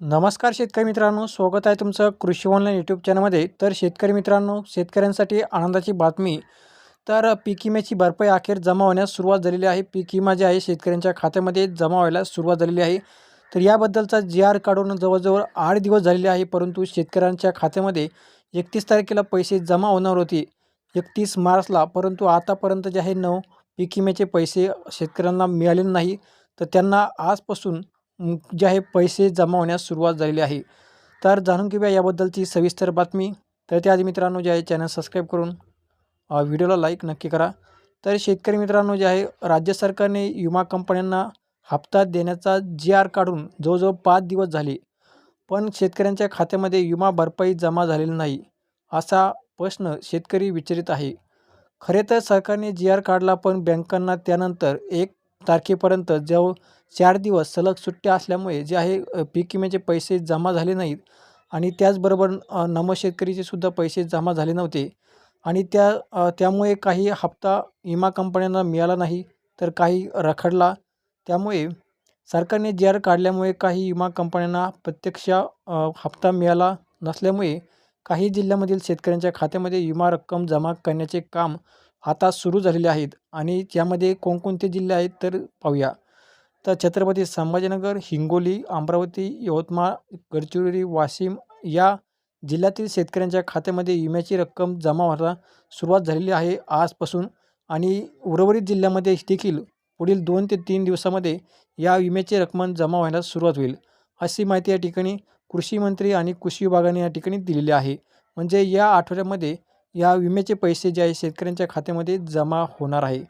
नमस्कार शेतकरी मित्रांनो स्वागत आहे तुमचं कृषी ऑनलाईन यूट्यूब चॅनलमध्ये तर शेतकरी मित्रांनो शेतकऱ्यांसाठी आनंदाची बातमी. तर पीक विम्याची भरपाई अखेर जमा होण्यास सुरुवात झालेली आहे. पीक विमा जे आहे शेतकऱ्यांच्या खात्यामध्ये जमा व्हायला सुरुवात झालेली आहे. तर याबद्दलचा जी आर काढून जवळजवळ आठ दिवस झालेले आहे परंतु शेतकऱ्यांच्या खात्यामध्ये एकतीस तारखेला पैसे जमा होणार होते. एकतीस मार्चला परंतु आतापर्यंत जे आहे नऊ पीक विम्याचे पैसे शेतकऱ्यांना मिळाले नाही. तर त्यांना आजपासून जे आहे पैसे जमा होण्यास सुरुवात झालेली आहे. तर जाणून घेऊया याबद्दलची सविस्तर बातमी. तर त्याआधी मित्रांनो जे आहे चॅनल सबस्क्राईब करून व्हिडिओला लाईक नक्की करा. तर शेतकरी मित्रांनो जे आहे राज्य सरकारने विमा कंपन्यांना हप्ता देण्याचा जी आर काढून जवळजवळ पाच दिवस झाले. पण शेतकऱ्यांच्या खात्यामध्ये विमा भरपाई जमा झालेली नाही असा प्रश्न शेतकरी विचारित आहे. खरे तर सरकारने जी आर काढला पण बँकांना त्यानंतर एक तारखेपर्यंत जव चार दिवस सलग सुट्ट्या असल्यामुळे जे आहे पीक विम्याचे पैसे जमा झाले नाहीत. आणि त्याचबरोबर नम शेतकरीचे सुद्धा पैसे जमा झाले नव्हते. आणि त्या त्यामुळे काही हप्ता विमा कंपन्यांना मिळाला नाही तर काही रखडला. त्यामुळे सरकारने जी आर काढल्यामुळे काही विमा कंपन्यांना प्रत्यक्ष हप्ता मिळाला नसल्यामुळे काही जिल्ह्यामधील शेतकऱ्यांच्या खात्यामध्ये विमा रक्कम जमा करण्याचे काम आता सुरू झालेले आहेत आणि त्यामध्ये कोणकोणते जिल्हे आहेत तर पाहूया. तर छत्रपती संभाजीनगर हिंगोली अमरावती यवतमाळ गडचिरोली वाशिम या जिल्ह्यातील शेतकऱ्यांच्या खात्यामध्ये विम्याची रक्कम जमा व्हायला सुरुवात झालेली आहे आजपासून आणि उर्वरित जिल्ह्यामध्ये देखील पुढील दोन ते तीन दिवसामध्ये या विम्याची रक्कम जमा व्हायला सुरुवात होईल अशी माहिती या ठिकाणी कृषी मंत्री आणि कृषी विभागाने या ठिकाणी दिलेली आहे. म्हणजे या आठवड्यामध्ये या विम्याचे पैसे जे आहे शेतकऱ्यांच्या खात्यामध्ये जमा होणार आहे.